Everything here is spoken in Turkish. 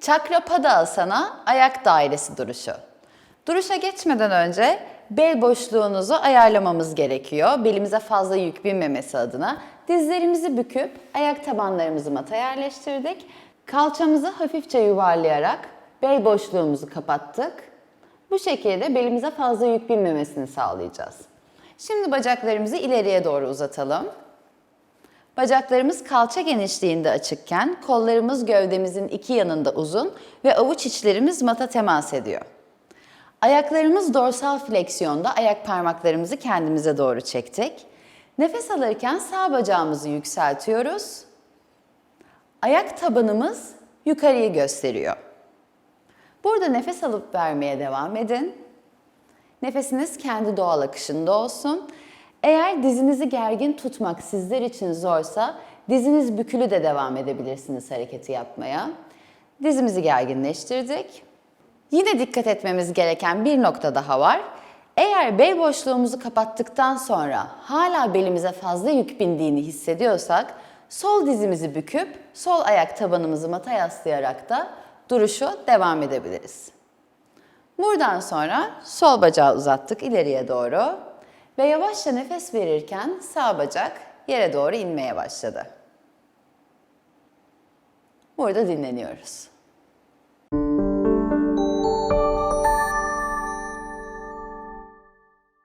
Chakrapada asana ayak dairesi duruşu. Duruşa geçmeden önce bel boşluğunuzu ayarlamamız gerekiyor. Belimize fazla yük binmemesi adına. Dizlerimizi büküp ayak tabanlarımızı mata yerleştirdik. Kalçamızı hafifçe yuvarlayarak bel boşluğumuzu kapattık. Bu şekilde belimize fazla yük binmemesini sağlayacağız. Şimdi bacaklarımızı ileriye doğru uzatalım. Bacaklarımız kalça genişliğinde açıkken kollarımız gövdemizin iki yanında uzun ve avuç içlerimiz mata temas ediyor. Ayaklarımız dorsal fleksiyonda ayak parmaklarımızı kendimize doğru çektik. Nefes alırken sağ bacağımızı yükseltiyoruz. Ayak tabanımız yukarıyı gösteriyor. Burada nefes alıp vermeye devam edin. Nefesiniz kendi doğal akışında olsun. Eğer dizinizi gergin tutmak sizler için zorsa diziniz bükülü de devam edebilirsiniz hareketi yapmaya. Dizimizi gerginleştirdik. Yine dikkat etmemiz gereken bir nokta daha var. Eğer bel boşluğumuzu kapattıktan sonra hala belimize fazla yük bindiğini hissediyorsak sol dizimizi büküp sol ayak tabanımızı mata yaslayarak da duruşu devam edebiliriz. Buradan sonra sol bacağı uzattık ileriye doğru ve yavaşça nefes verirken sağ bacak yere doğru inmeye başladı. Burada dinleniyoruz.